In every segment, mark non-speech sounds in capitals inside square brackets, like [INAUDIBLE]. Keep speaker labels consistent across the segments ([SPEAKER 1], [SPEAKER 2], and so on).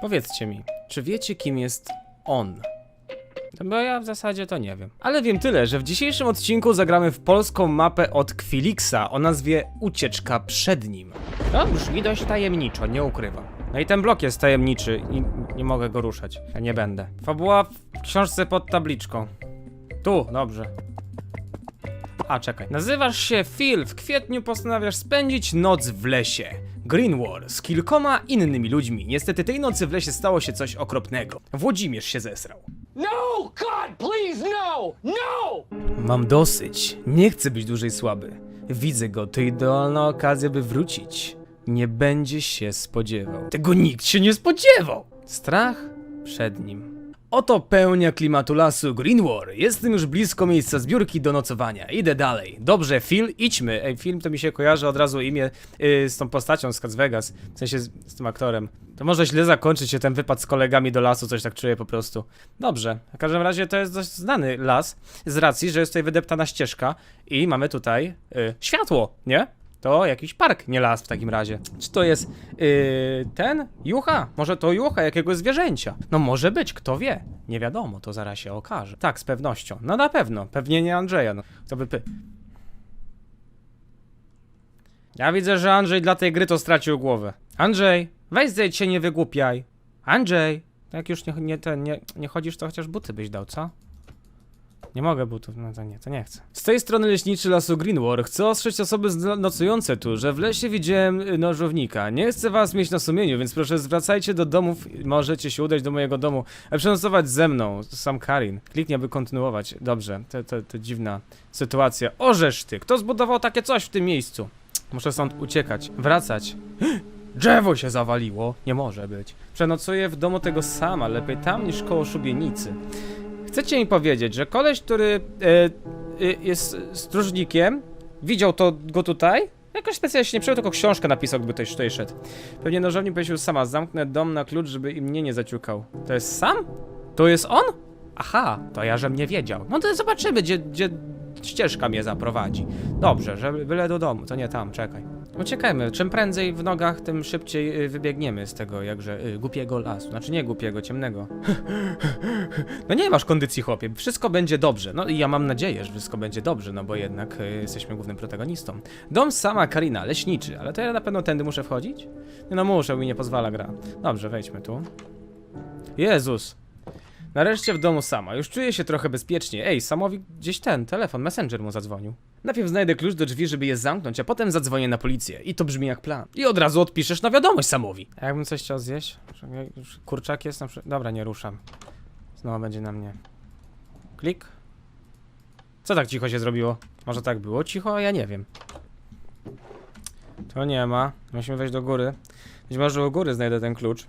[SPEAKER 1] Powiedzcie mi, czy wiecie, kim jest on? No Bo ja w zasadzie to nie wiem. Ale wiem tyle, że w dzisiejszym odcinku zagramy w polską mapę od Kwilixa o nazwie Ucieczka przed nim. To brzmi dość tajemniczo, nie ukrywam. No i ten blok jest tajemniczy i nie mogę go ruszać. Ja nie będę. Fabuła w książce pod tabliczką. Tu, dobrze. A, czekaj. Nazywasz się Phil. W kwietniu postanawiasz spędzić noc w lesie. Green War z kilkoma innymi ludźmi. Niestety tej nocy w lesie stało się coś okropnego. Włodzimierz się zesrał.
[SPEAKER 2] No! God, please, no! No!
[SPEAKER 1] Mam dosyć. Nie chcę być dłużej słaby. Widzę go, to idealna okazja, by wrócić. Nie będzie się spodziewał. Tego nikt się nie spodziewał! Strach przed nim. Oto pełnia klimatu lasu Green War. Jestem już blisko miejsca zbiórki do nocowania. Idę dalej. Dobrze, Phil, idźmy. Ej, film to mi się kojarzy od razu imię yy, z tą postacią z Cats Vegas. W sensie z, z tym aktorem. To może źle zakończyć się ten wypad z kolegami do lasu, coś tak czuję po prostu. Dobrze. W każdym razie to jest dość znany las, z racji, że jest tutaj wydeptana ścieżka i mamy tutaj yy, światło, nie? To jakiś park, nie las w takim razie. Czy to jest yy, ten? Jucha? Może to jucha jakiegoś zwierzęcia? No może być, kto wie. Nie wiadomo, to zaraz się okaże. Tak, z pewnością. No na pewno. Pewnie nie Andrzeja. No. To by py... Ja widzę, że Andrzej dla tej gry to stracił głowę. Andrzej, weź zejdź się, nie wygłupiaj. Andrzej! Jak już nie, nie, ten, nie, nie chodzisz, to chociaż buty byś dał, co? Nie mogę butów, no to nie, to nie chcę. Z tej strony leśniczy lasu Greenwar chcę ostrzec osoby nocujące tu, że w lesie widziałem y, nożownika. Nie chcę was mieć na sumieniu, więc proszę zwracajcie do domów, możecie się udać do mojego domu, przenocować ze mną, sam Karin. Kliknij, aby kontynuować. Dobrze, to, to, to dziwna sytuacja. Orzesz ty, kto zbudował takie coś w tym miejscu? Muszę stąd uciekać, wracać. [GASPS] Drzewo się zawaliło, nie może być. Przenocuję w domu tego sama, lepiej tam niż koło szubienicy. Chcecie mi powiedzieć, że koleś, który e, e, jest stróżnikiem, widział to go tutaj? Jakoś specjalnie się nie przejął, tylko książkę napisał, gdyby ktoś tutaj szedł. Pewnie nożownik powiedział sama, zamknę dom na klucz, żeby im mnie nie zaciukał. To jest sam? To jest on? Aha, to ja, żem nie wiedział. No to zobaczymy, gdzie, gdzie ścieżka mnie zaprowadzi. Dobrze, że byle do domu, to nie tam, czekaj. Uciekajmy, czym prędzej w nogach, tym szybciej y, wybiegniemy z tego jakże y, głupiego lasu. Znaczy nie głupiego, ciemnego. [LAUGHS] No nie masz kondycji, chłopie. Wszystko będzie dobrze. No i ja mam nadzieję, że wszystko będzie dobrze, no bo jednak y, jesteśmy głównym protagonistą. Dom sama Karina, leśniczy, ale to ja na pewno tędy muszę wchodzić? No muszę, mi nie pozwala gra. Dobrze, wejdźmy tu. Jezus. Nareszcie w domu sama. Już czuję się trochę bezpiecznie. Ej, Samowi gdzieś ten, telefon, messenger mu zadzwonił. Najpierw znajdę klucz do drzwi, żeby je zamknąć, a potem zadzwonię na policję. I to brzmi jak plan. I od razu odpiszesz na wiadomość Samowi. A jakbym coś chciał zjeść? Kurczak jest na przykład... Dobra, nie ruszam. Znowu będzie na mnie. Klik. Co tak cicho się zrobiło? Może tak było cicho, ja nie wiem. To nie ma. Musimy wejść do góry. Być może u góry znajdę ten klucz.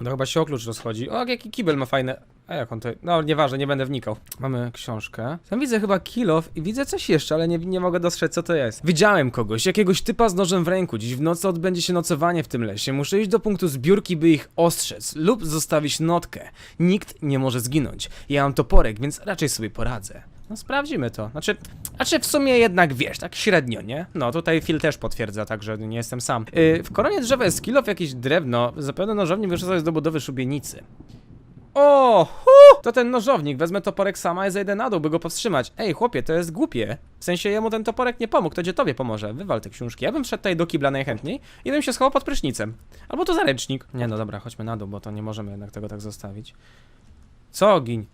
[SPEAKER 1] No chyba się o klucz rozchodzi. O, jaki kibel ma fajne. A jak on to. No, nieważne, nie będę wnikał. Mamy książkę. Tam widzę chyba kill off i widzę coś jeszcze, ale nie, nie mogę dostrzec, co to jest. Widziałem kogoś, jakiegoś typa z nożem w ręku. Dziś w nocy odbędzie się nocowanie w tym lesie. Muszę iść do punktu zbiórki, by ich ostrzec lub zostawić notkę. Nikt nie może zginąć. Ja mam toporek, więc raczej sobie poradzę. No sprawdzimy to. Znaczy, znaczy w sumie jednak wiesz, tak średnio, nie? No tutaj Phil też potwierdza, także nie jestem sam. Yy, w koronie drzewa jest kill off jakieś drewno. Zapewne nożownik wyszedł jest do budowy szubienicy. O, hu! To ten nożownik, wezmę toporek sama i zejdę na dół, by go powstrzymać. Ej, chłopie, to jest głupie. W sensie jemu ten toporek nie pomógł, to gdzie tobie pomoże. Wywal te książki. Ja bym wszedł tutaj do kibla najchętniej i bym się schował pod prysznicem. Albo to zaręcznik. Nie no dobra, chodźmy na dół, bo to nie możemy jednak tego tak zostawić. Co ogiń?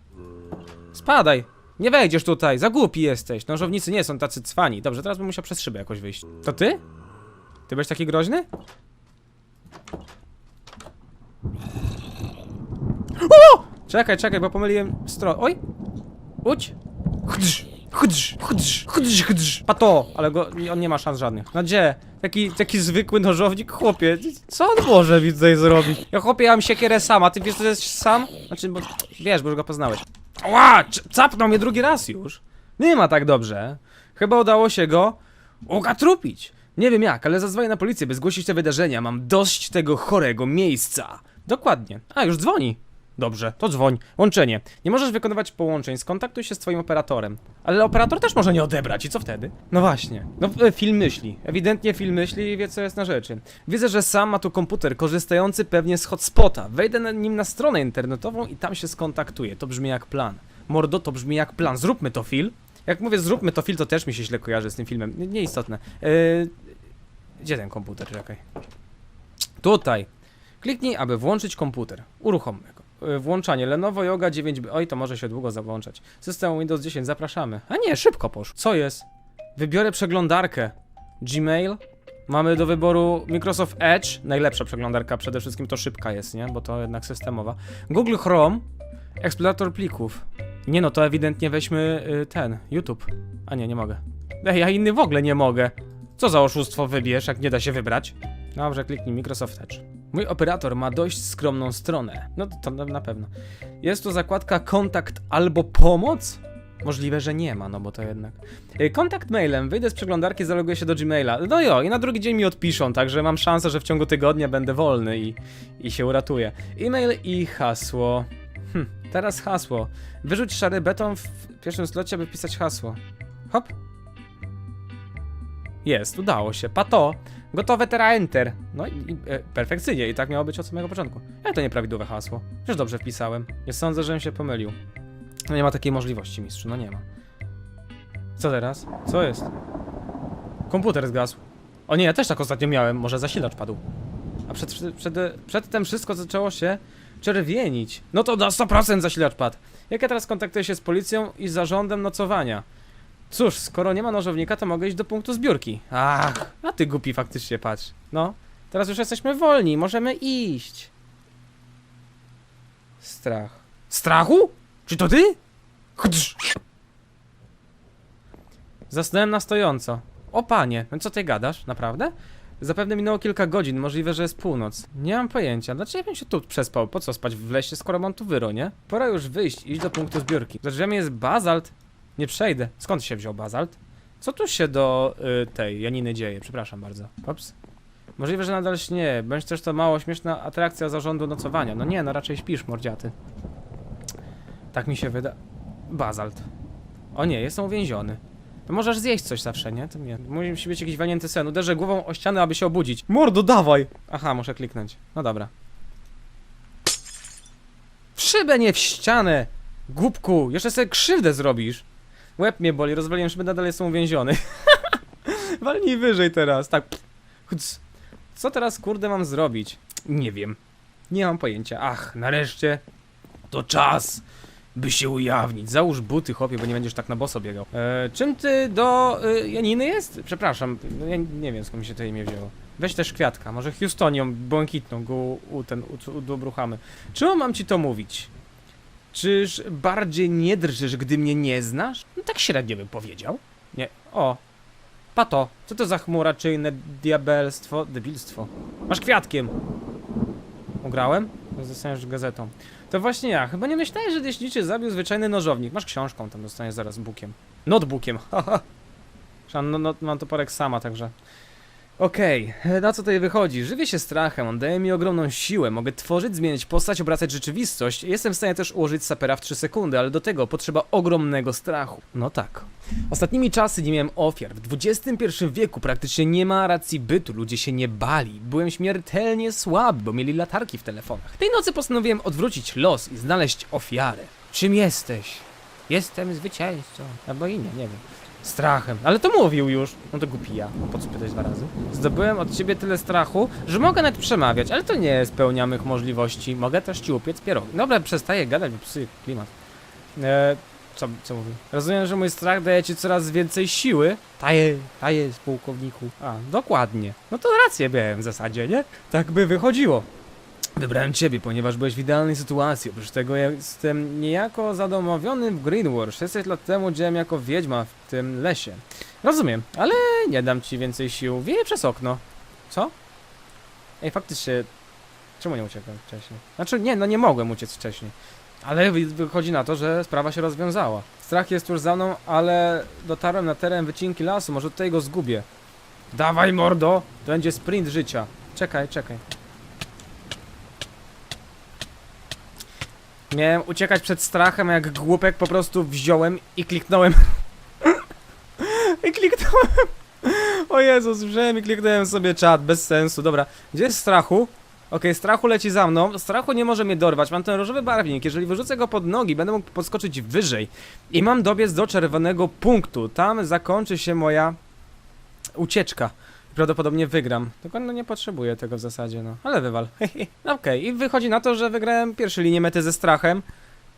[SPEAKER 1] Spadaj! Nie wejdziesz tutaj, za głupi jesteś. Nożownicy nie są tacy cwani. Dobrze, teraz bym musiał przez szybę jakoś wyjść. To ty? Ty byłeś taki groźny? O! Czekaj, czekaj, bo pomyliłem stronę. Oj! Udź! Chdrz, chdrz, chdrz, chdrz, chdrz. Pato! Ale go, on nie ma szans żadnych. No gdzie? Taki, taki zwykły nożownik, chłopie. Co on może tutaj zrobić? Ja chłopie, ja mam siekierę sam, a ty wiesz, że jest sam? Znaczy, bo wiesz, bo już go poznałeś. Ła! Capnął mnie drugi raz już. Nie ma tak dobrze. Chyba udało się go ukatrupić. Nie wiem jak, ale zadzwonię na policję, by zgłosić te wydarzenia. Mam dość tego chorego miejsca. Dokładnie. A, już dzwoni. Dobrze, to dzwoń. Łączenie. Nie możesz wykonywać połączeń, skontaktuj się z twoim operatorem. Ale operator też może nie odebrać i co wtedy? No właśnie. No e, film myśli. Ewidentnie film myśli i wie co jest na rzeczy. Widzę, że sam ma tu komputer korzystający pewnie z hotspota. Wejdę na nim na stronę internetową i tam się skontaktuję. To brzmi jak plan. Mordo, to brzmi jak plan. Zróbmy to, Phil. Jak mówię zróbmy to, Phil, to też mi się źle kojarzy z tym filmem. Nie- Nieistotne. Yy... Gdzie ten komputer? Czekaj. Tutaj. Kliknij, aby włączyć komputer. Uruchom go. Y, Włączanie Lenovo Yoga 9B. Oj, to może się długo zawłączać. System Windows 10, zapraszamy. A nie, szybko poszło. Co jest? Wybiorę przeglądarkę. Gmail. Mamy do wyboru Microsoft Edge. Najlepsza przeglądarka, przede wszystkim to szybka jest, nie? Bo to jednak systemowa. Google Chrome. Eksplorator plików. Nie no, to ewidentnie weźmy y, ten, YouTube. A nie, nie mogę. Ej, ja inny w ogóle nie mogę. Co za oszustwo wybierz, jak nie da się wybrać? Dobrze, kliknij Microsoft Edge. Mój operator ma dość skromną stronę. No to, na pewno. Jest tu zakładka kontakt albo pomoc? Możliwe, że nie ma, no bo to jednak. Y, Kontakt mailem, wyjdę z przeglądarki, zaloguję się do Gmaila. No jo, i na drugi dzień mi odpiszą, także mam szansę, że w ciągu tygodnia będę wolny i, i się uratuję. E-mail i hasło. Hm, teraz hasło. Wyrzuć szary beton w pierwszym slocie, aby wpisać hasło. Hop. Jest, udało się. Pato. Gotowe, teraz enter. No i, i e, perfekcyjnie, i tak miało być od samego początku. Jak to nieprawidłowe hasło? Przecież dobrze wpisałem. Nie sądzę, żebym się pomylił. No nie ma takiej możliwości, mistrzu, no nie ma. Co teraz? Co jest? Komputer zgasł. O nie, ja też tak ostatnio miałem, może zasilacz padł. A przed, przed, przed, przedtem wszystko zaczęło się czerwienić. No to na 100% zasilacz padł. Jak ja teraz kontaktuję się z policją i zarządem nocowania? Cóż, skoro nie ma nożownika, to mogę iść do punktu zbiórki. Ach, a ty głupi faktycznie, patrz. No, teraz już jesteśmy wolni, możemy iść. Strach. Strachu? Czy to ty? Chdż. Zasnąłem na stojąco. O panie, no co ty gadasz, naprawdę? Zapewne minęło kilka godzin, możliwe, że jest północ. Nie mam pojęcia, dlaczego bym się tu przespał? Po co spać w lesie, skoro mam tu wyro, nie? Pora już wyjść i iść do punktu zbiórki. Za drzwiami jest bazalt. Nie przejdę. Skąd się wziął bazalt? Co tu się do y, tej Janiny dzieje? Przepraszam bardzo. Ops. Możliwe, że nadal śnie, bądź też to mało śmieszna atrakcja zarządu nocowania. No nie, no raczej śpisz, mordziaty. Tak mi się wyda... Bazalt. O nie, jestem uwięziony. To możesz zjeść coś zawsze, nie? To nie. Musi być jakiś walnięty sen. Uderzę głową o ścianę, aby się obudzić. Mordo, dawaj! Aha, muszę kliknąć. No dobra. W szybę, nie w ścianę! Głupku, jeszcze sobie krzywdę zrobisz. Łeb mnie boli, rozwaliłem szybę, nadal jestem uwięziony. [LAUGHS] Walnij wyżej teraz, tak. Co teraz, kurde, mam zrobić? Nie wiem. Nie mam pojęcia. Ach, nareszcie. To czas, by się ujawnić. Załóż buty, chłopie, bo nie będziesz tak na boso biegał. E, czym ty do e, Janiny jest? Przepraszam, no ja nie wiem skąd mi się to imię wzięło. Weź też kwiatka, może Houstonią błękitną go u ten, u, u, dobruchamy. Czemu mam ci to mówić? Czyż bardziej nie drżysz, gdy mnie nie znasz? No tak średnio bym powiedział. Nie. O. Pato, co to za chmura, czy inne diabelstwo, debilstwo? Masz kwiatkiem. Ugrałem? Zostaniesz gazetą. To właśnie ja. Chyba nie myślałeś, że leśniczy zabił zwyczajny nożownik. Masz książką, tam dostaniesz zaraz bukiem. Notebookiem, [LAUGHS] haha. No, no, mam toporek sama, także... Okej, na co tutaj wychodzi? Żywię się strachem, on daje mi ogromną siłę, mogę tworzyć, zmieniać postać, obracać rzeczywistość. Jestem w stanie też ułożyć sapera w 3 sekundy, ale do tego potrzeba ogromnego strachu. No tak. Ostatnimi czasy nie miałem ofiar. W XXI wieku praktycznie nie ma racji bytu, ludzie się nie bali. Byłem śmiertelnie słaby, bo mieli latarki w telefonach. Tej nocy postanowiłem odwrócić los i znaleźć ofiarę. Czym jesteś? Jestem zwycięzcą. Albo i nie, nie wiem. Strachem. Ale to mówił już. No to głupi ja. Po co pytać dwa razy? Zdobyłem od ciebie tyle strachu, że mogę nawet przemawiać, ale to nie spełnia mych możliwości. Mogę też ci upiec pierogi. Dobra, przestaję gadać, bo klimat. Eee, co, co mówi? Rozumiem, że mój strach daje ci coraz więcej siły. Taje, taje, pułkowniku. A, dokładnie. No to rację miałem w zasadzie, nie? Tak by wychodziło. Wybrałem ciebie, ponieważ byłeś w idealnej sytuacji. Oprócz tego jestem niejako zadomowiony w Greenwood. 600 lat temu działałem jako wiedźma w tym lesie. Rozumiem, ale nie dam ci więcej sił. Wieję przez okno. Co? Ej, faktycznie... Czemu nie uciekłem wcześniej? Znaczy, nie, no nie mogłem uciec wcześniej. Ale wy- wychodzi na to, że sprawa się rozwiązała. Strach jest tuż za mną, ale dotarłem na teren wycinki lasu. Może tutaj go zgubię. Dawaj, mordo! To będzie sprint życia. Czekaj, czekaj. Miałem uciekać przed strachem, jak głupek po prostu wziąłem i kliknąłem. [LAUGHS] I kliknąłem. O Jezus, wziąłem i kliknąłem sobie czat, bez sensu. Dobra, gdzie jest strachu? Okej, strachu leci za mną. Strachu nie może mnie dorwać. Mam ten różowy barwnik. Jeżeli wyrzucę go pod nogi, będę mógł podskoczyć wyżej. I mam dobiec do czerwonego punktu. Tam zakończy się moja ucieczka. Prawdopodobnie wygram. Tylko no nie potrzebuję tego w zasadzie, no. Ale wywal. No [LAUGHS] Okej, i wychodzi na to, że wygrałem pierwsze linię mety ze strachem.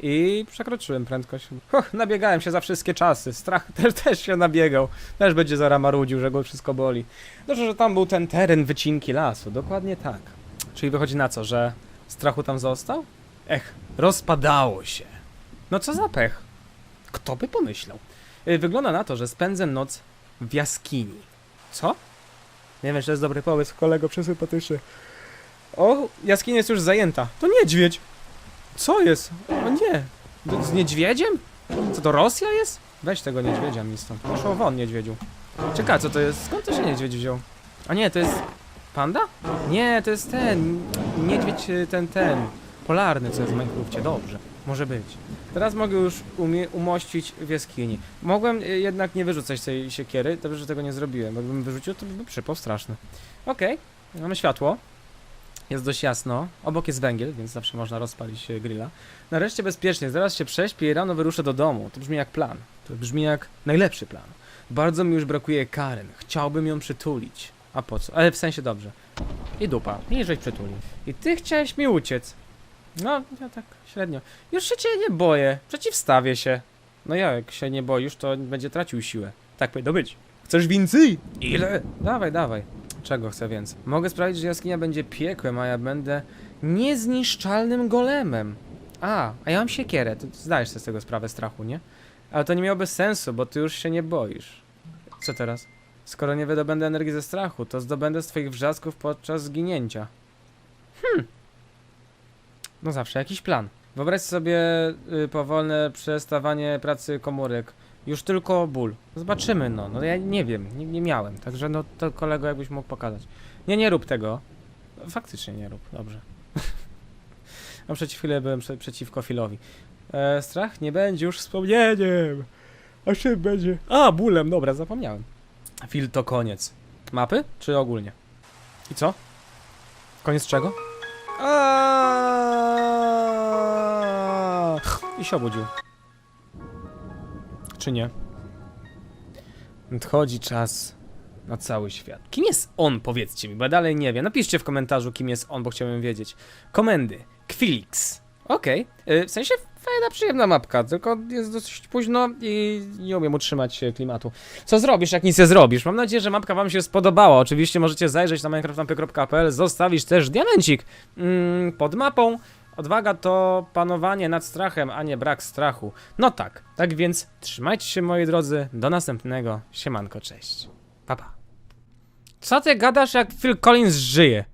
[SPEAKER 1] I przekroczyłem prędkość. Huh, nabiegałem się za wszystkie czasy. Strach [LAUGHS] też, też się nabiegał. Też będzie zara marudził, że go wszystko boli. Dobrze, że tam był ten teren wycinki lasu. Dokładnie tak. Czyli wychodzi na co, że strachu tam został? Ech, rozpadało się. No co za pech. Kto by pomyślał? Y, Wygląda na to, że spędzę noc w jaskini. Co? Nie wiem, czy to jest dobry pomysł, kolego przesympatyczny. O, jaskinia jest już zajęta. To niedźwiedź. Co jest? O nie. Z- niedźwiedziem? Co to Rosja jest? Weź tego niedźwiedzia mi stąd. Proszę won, niedźwiedziu. Ciekawe, co to jest? Skąd to się niedźwiedź wziął? A nie, to jest... Panda? Nie, to jest ten... Niedźwiedź, ten, ten... Polarny, co jest w Minecrafcie. Dobrze. Może być. Teraz mogę już umie, umościć w jaskini. Mogłem y, jednak nie wyrzucać tej siekiery. Dobrze, że tego nie zrobiłem. Gdybym wyrzucił, to by przypał straszny. Okej. Mamy światło. Jest dość jasno. Obok jest węgiel, więc zawsze można rozpalić e, grilla. Nareszcie bezpiecznie, zaraz się prześpię i rano wyruszę do domu. To brzmi jak plan. To brzmi jak najlepszy plan. Bardzo mi już brakuje Karen. Chciałbym ją przytulić. A po co? Ale w sensie dobrze. I dupa. I żeś przytulił. I ty chciałeś mi uciec. No, ja tak średnio. Już się cię nie boję. Przeciwstawię się. No ja, jak się nie boisz, to będzie tracił siłę. Tak powinno być. Chcesz więcej? Ile? Dawaj, dawaj. Czego chcę więcej? Mogę sprawić, że jaskinia będzie piekłem, a ja będę niezniszczalnym golemem. A, a ja mam siekierę. Ty zdajesz sobie z tego sprawę strachu, nie? Ale to nie miałoby sensu, bo ty już się nie boisz. Co teraz? Skoro nie wydobędę energii ze strachu, to zdobędę z twoich wrzasków podczas zginięcia. Hmm. No zawsze jakiś plan. Wyobraź sobie y, powolne przestawanie pracy komórek. Już tylko ból. Zobaczymy, no. No ja nie wiem, nie, nie miałem. Także no to kolego jakbyś mógł pokazać. Nie, nie rób tego. Faktycznie nie rób, dobrze. [LAUGHS] no przeciw chwilę byłem prze, przeciwko Filowi. E, strach nie będzie już wspomnieniem. A czym będzie? A, bólem, dobra, zapomniałem. Fil to koniec. Mapy? Czy ogólnie? I co? Koniec czego? I się obudził. Czy nie? Nadchodzi czas na cały świat. Kim jest on, powiedzcie mi, bo ja dalej nie wiem. Napiszcie w komentarzu, kim jest on, bo chciałbym wiedzieć. Komendy. Kwilix. Okej. Y, W sensie fajna, przyjemna mapka, tylko jest dosyć późno i nie umiem utrzymać e, klimatu. Co zrobisz, jak nic nie zrobisz? Mam nadzieję, że mapka wam się spodobała. Oczywiście możecie zajrzeć na minecraftlampy.pl, zostawić też diamencik mm, pod mapą. Odwaga to panowanie nad strachem, a nie brak strachu. No tak, tak więc trzymajcie się moi drodzy, do następnego, siemanko, cześć. Pa, pa. Co ty gadasz jak Phil Collins żyje?